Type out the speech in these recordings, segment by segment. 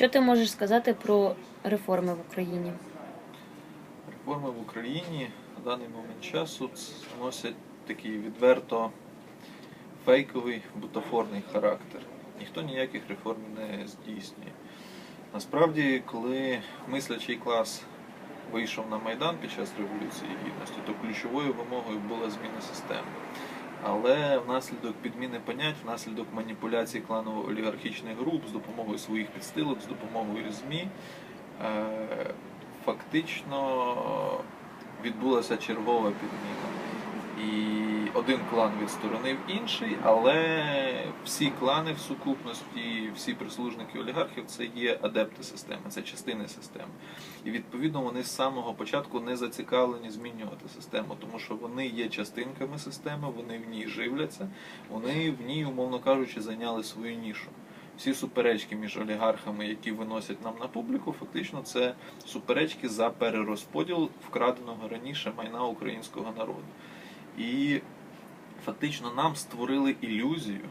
Що ти можеш сказати про реформи в Україні? Реформи в Україні на даний момент часу носять такий відверто фейковий бутафорний характер. Ніхто ніяких реформ не здійснює. Насправді, коли мислячий клас вийшов на Майдан під час Революції Гідності, то ключовою вимогою була зміна системи. Але внаслідок підміни понять, внаслідок маніпуляцій кланово-олігархічних груп з допомогою своїх підстилок, з допомогою ЗМІ, е, фактично відбулася чергова підміна. І один клан відсторонив інший, але всі клани в сукупності, всі прислужники олігархів це є адепти системи, це частини системи. І відповідно вони з самого початку не зацікавлені змінювати систему, тому що вони є частинками системи, вони в ній живляться, вони в ній, умовно кажучи, зайняли свою нішу. Всі суперечки між олігархами, які виносять нам на публіку, фактично це суперечки за перерозподіл вкраденого раніше майна українського народу. І фактично нам створили ілюзію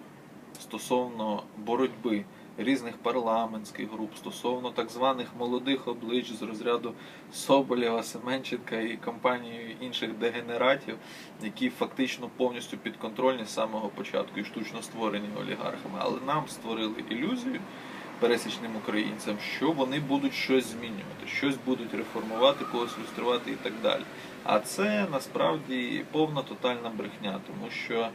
стосовно боротьби різних парламентських груп, стосовно так званих молодих облич з розряду Соболєва, Семенченка і компанії інших дегенератів, які фактично повністю підконтрольні з самого початку і штучно створені олігархами. Але нам створили ілюзію пересічним українцям, що вони будуть щось змінювати, щось будуть реформувати, когось люструвати і так далі. А це насправді повна тотальна брехня, тому що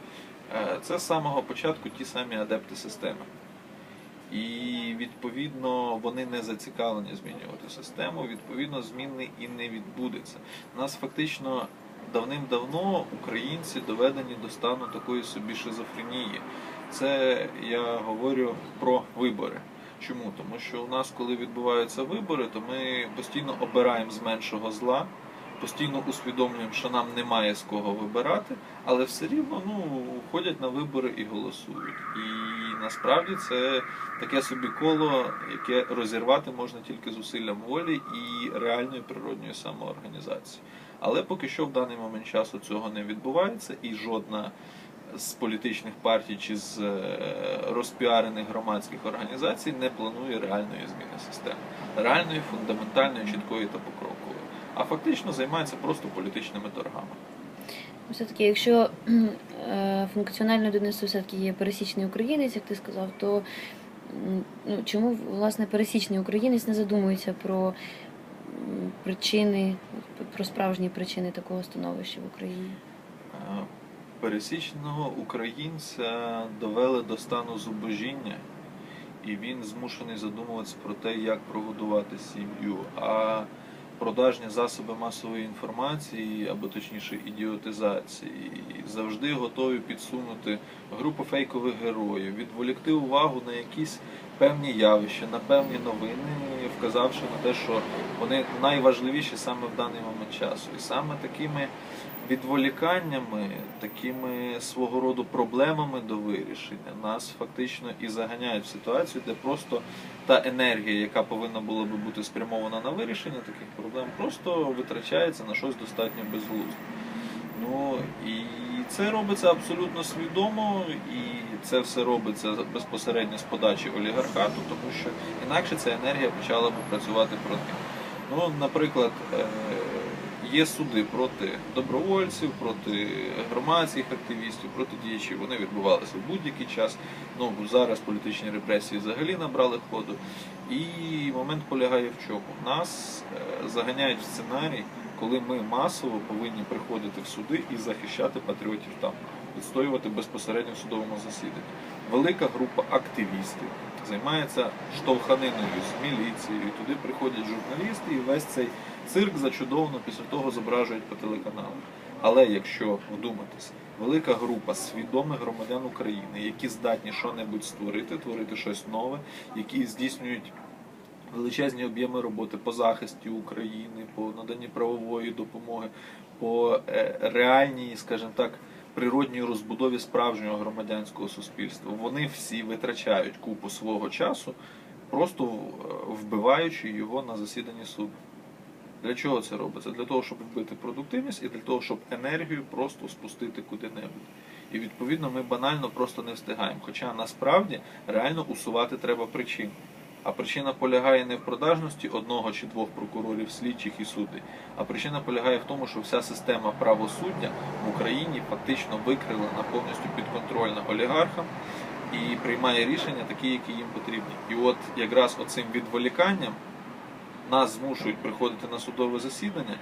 е, це з самого початку ті самі адепти системи. І відповідно вони не зацікавлені змінювати систему. Відповідно, зміни і не відбудеться. Нас фактично давним-давно українці доведені до стану такої собі шизофренії. Це я говорю про вибори. Чому? Тому що у нас, коли відбуваються вибори, то ми постійно обираємо з меншого зла, постійно усвідомлюємо, що нам немає з кого вибирати, але все рівно ну, ходять на вибори і голосують. І насправді це таке собі коло, яке розірвати можна тільки зусиллям волі і реальної природньої самоорганізації. Але поки що в даний момент часу цього не відбувається, і жодна з політичних партій чи з е, розпіарених громадських організацій не планує реальної зміни системи, реальної, фундаментальної, чіткої та покрокової. А фактично займається просто політичними торгами. Все-таки, якщо кхм, е, все-таки є пересічний українець, як ти сказав, то ну, чому власне пересічний українець не задумується про причини, про справжні причини такого становища в Україні? Пересічного українця довели до стану зубожіння, і він змушений задумуватися про те, як прогодувати сім'ю. А продажні засоби масової інформації, або точніше ідіотизації, завжди готові підсунути групу фейкових героїв, відволікти увагу на якісь певні явища, на певні новини, вказавши на те, що вони найважливіші саме в даний момент часу. І саме такими відволіканнями, такими свого роду проблемами до вирішення нас фактично і заганяють в ситуацію, де просто та енергія, яка повинна була би бути спрямована на вирішення таких проблем, просто витрачається на щось достатньо безглузде. Ну і це робиться абсолютно свідомо, і це все робиться безпосередньо з подачі олігархату, тому що інакше ця енергія почала би працювати проти. Ну, наприклад, е, є суди проти добровольців, проти громадських активістів, проти діячів. Вони відбувалися в будь-який час. Ну зараз політичні репресії взагалі набрали ходу. І момент полягає в чому? Нас е, заганяють в сценарій, коли ми масово повинні приходити в суди і захищати патріотів там, відстоювати безпосередньо в судовому засіданні. Велика група активістів займається штовханиною з міліцією. Туди приходять журналісти, і весь цей цирк зачудовано після того зображують по телеканалу. Але якщо вдуматися, велика група свідомих громадян України, які здатні що-небудь створити, творити щось нове, які здійснюють величезні об'єми роботи по захисті України, по наданні правової допомоги, по е, реальній, скажімо так, природній розбудові справжнього громадянського суспільства. Вони всі витрачають купу свого часу, просто вбиваючи його на засіданні суду. Для чого це робиться? Для того, щоб вбити продуктивність і для того, щоб енергію просто спустити куди-небудь. І відповідно ми банально просто не встигаємо. Хоча насправді реально усувати треба причини. А причина полягає не в продажності одного чи двох прокурорів, слідчих і суддей, а причина полягає в тому, що вся система правосуддя в Україні фактично викрилена повністю підконтрольна олігархам і приймає рішення такі, які їм потрібні. І от якраз оцим відволіканням нас змушують приходити на судове засідання,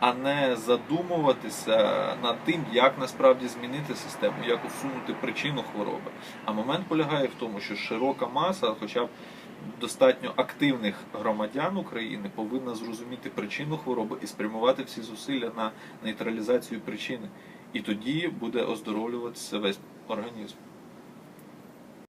а не задумуватися над тим, як насправді змінити систему, як усунути причину хвороби. А момент полягає в тому, що широка маса, хоча б достатньо активних громадян України, повинна зрозуміти причину хвороби і спрямувати всі зусилля на нейтралізацію причини. І тоді буде оздоровлюватися весь організм.